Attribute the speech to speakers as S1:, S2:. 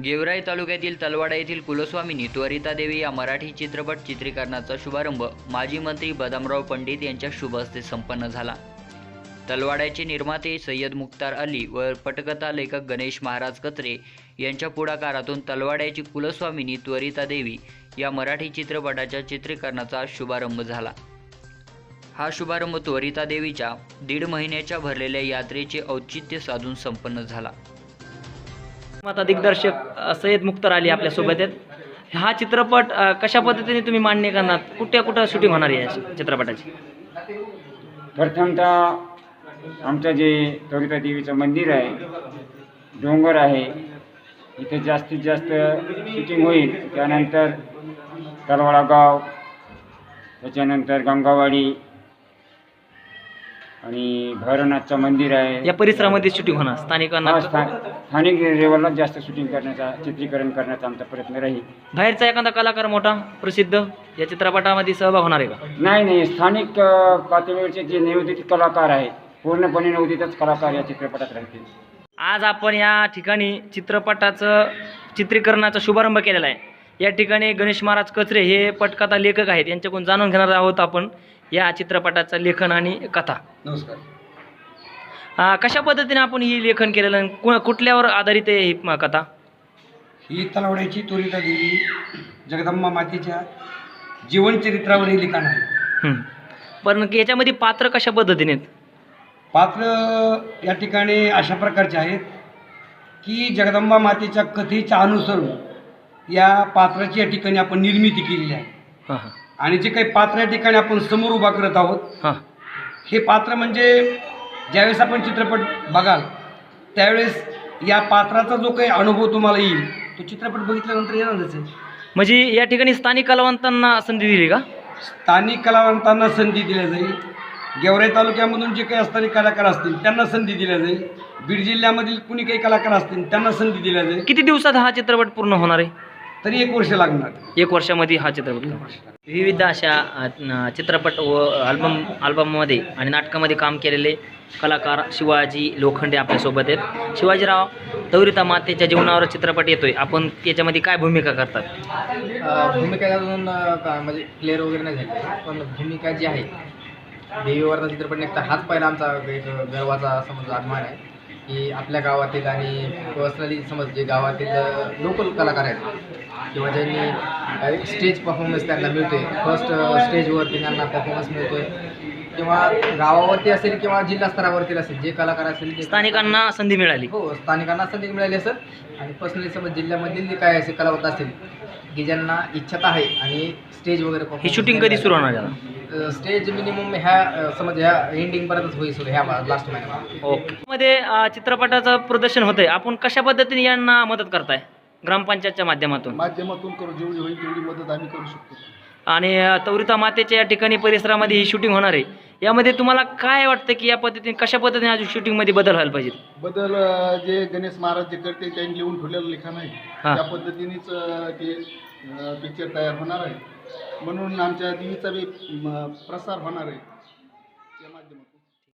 S1: गेवराई तालुक्यातील तलवाडा येथील कुलस्वामिनी त्वरिता देवी या मराठी चित्रपट चित्रीकरणाचा शुभारंभ माजी मंत्री बदामराव पंडित यांच्या शुभ हस्ते संपन्न झाला. तलवाड्याचे निर्माते सय्यद मुख्तार अली व पटकथा लेखक गणेश महाराज कचरे यांच्या पुढाकारातून तलवाड्याची कुलस्वामिनी त्वरिता देवी या मराठी चित्रपटाच्या चित्रीकरणाचा शुभारंभ झाला. हा शुभारंभ त्वरिता देवीच्या दीड महिन्याच्या भरलेल्या यात्रेचे औचित्य साधून संपन्न झाला.
S2: मता दिग्दर्शक सय्यद मुख्तार अली आपल्यासोबत आहेत. हा चित्रपट कशा पद्धतीने तुम्ही मान्य करणार? कुठ्या कुठं शूटिंग होणार आहे या चित्रपटाची?
S3: प्रथमतः आमचं जे कविता देवीचं मंदिर आहे डोंगर आहे इथे जास्तीत जास्त शूटिंग होईल. त्यानंतर तलवाडा गाव त्याच्यानंतर गंगावाडी आणि भैरवनाथचं मंदिर आहे.
S2: या परिसरामध्ये शूटिंग होणार स्थानिकांना
S3: हा, स्था- स्थानिक लेवलला जास्त शूटिंग करण्याचा चित्रीकरण करण्याचा आमचा प्रयत्न राहील.
S2: बाहेरचा एखादा कलाकार मोठा प्रसिद्ध या चित्रपटामध्ये सहभाग होणार आहे का?
S3: नाही नाही स्थानिक अ, पातळीवरचे जे नियोजित कलाकार आहेत पूर्णपणे नवोदितच कलाकार या चित्रपटात राहतील.
S2: आज आपण या ठिकाणी चित्रपटाचं चित्रीकरणाचा शुभारंभ केलेला आहे. या ठिकाणी गणेश महाराज कचरे हे पटकथा लेखक आहेत यांच्याकडून जाणून घेणार आहोत आपण. या चित्रपटाचं लेखन आणि कथा.
S4: नमस्कार.
S2: अ, कशा पद्धतीने आपण ही लेखन केलेलं आहे? कु- कुठल्यावर आधारित आहे ही म- कथा?
S4: ही तलवड्याची त्वरिता देवी जगदंबा मातेच्या जीवनचरित्रावर हे लिखाण आहे.
S2: हं. पण याच्यामध्ये पात्र कशा पद्धतीने आहेत?
S4: पात्र या ठिकाणी अशा प्रकारचे आहेत की जगदंबा मातेच्या कथेच्या अनुसरून या पात्राची या ठिकाणी आपण निर्मिती केलेली आहे.
S2: हां हां.
S4: आणि जे काही पात्र या ठिकाणी आपण समोर उभा करत आहोत
S2: हां.
S4: हे पात्र म्हणजे ज्यावेळेस आपण चित्रपट बघाल त्यावेळेस या पात्राचा जो काही अनुभव तुम्हाला येईल तो चित्रपट बघितल्यानंतर येणारच आहे
S2: म्हणजे या ठिकाणी स्थानिक कलावंतांना संधी दिली का?
S4: स्थानिक कलावंतांना संधी दिल्या जाईल. गेवराई तालुक्यामधून जे काही स्थानिक कलाकार असतील त्यांना संधी दिल्या जाईल. बीड जिल्ह्यामधील कुणी काही कलाकार असतील त्यांना संधी दिल्या जाईल.
S2: किती दिवसात हा चित्रपट पूर्ण होणार आहे?
S4: तरी एक वर्ष लागणार.
S2: एक वर्षामध्ये हा चित्रपट विविध अशा अ, चित्रपट व अल्बम अल्बममध्ये आणि नाटकामध्ये काम केलेले कलाकार शिवाजी लोखंडे आपल्यासोबत आहेत. शिवाजीराव तवरिता मातेच्या जीवनावर चित्रपट येतोय. आपण त्याच्यामध्ये काय भूमिका करतात?
S5: अ, भूमिका अजून अ, का- म्हणजे क्लिअर वगैरे नाही झाली. पण भूमिका जी आहे देवीवरचा चित्रपट निघता हाच पहिला आमचा एक गर्वाचा समज अभिमान आहे. की आपल्या गावातील आणि पर्सनली समज जे गावातील लोकल कलाकार आहेत किंवा ज्यांनी स्टेज परफॉर्मन्स त्यांना मिळतोय. फर्स्ट स्टेजवरती त्यांना परफॉर्मन्स मिळतोय. किंवा गावावरती असेल किंवा जिल्हा स्तरावरती असेल जे कलाकार असेल जे
S2: स्थानिकांना संधी मिळाली.
S5: हो स्थानिकांना संधी मिळाली असेल. आणि पर्सनली समज जिल्ह्यामधील जे काय असे कलावंत असतील की ज्यांना इच्छा आहे आणि स्टेज वगैरे
S2: ही शूटिंग कधी सुरू होणार आहे?
S5: स्टेज मिनिमम ह्या समज ह्या एंडिंगपर्यंतच होईल सुरू ह्या लास्ट महिन्यात
S2: ओके. मध्ये अ, चित्रपटाचं प्रदर्शन होतंय. आपण कशा पद्धतीने यांना मदत करताय? ग्रामपंचायतच्या माध्यमातून.
S6: माध्यमातून करू जेवढी होईल तेवढी मदत आम्ही करू शकतो.
S2: आणि तवरिता मातेच्या या ठिकाणी परिसरामध्ये ही शूटिंग होणार आहे. यामध्ये तुम्हाला काय वाटतं की या पद्धतीने कशा पद्धतीने अजून शूटिंगमध्ये बदल व्हायला पाहिजे
S6: बदल अं, जे गणेश महाराज जे करते त्यांनी लिहून ठेवलेलं लिखाण आहे.
S2: हा.
S6: त्या पद्धतीनेच अं, ते पिक्चर तयार होणार आहे. म्हणून आमच्या देवीचा बी म, प्रसार होणार आहे.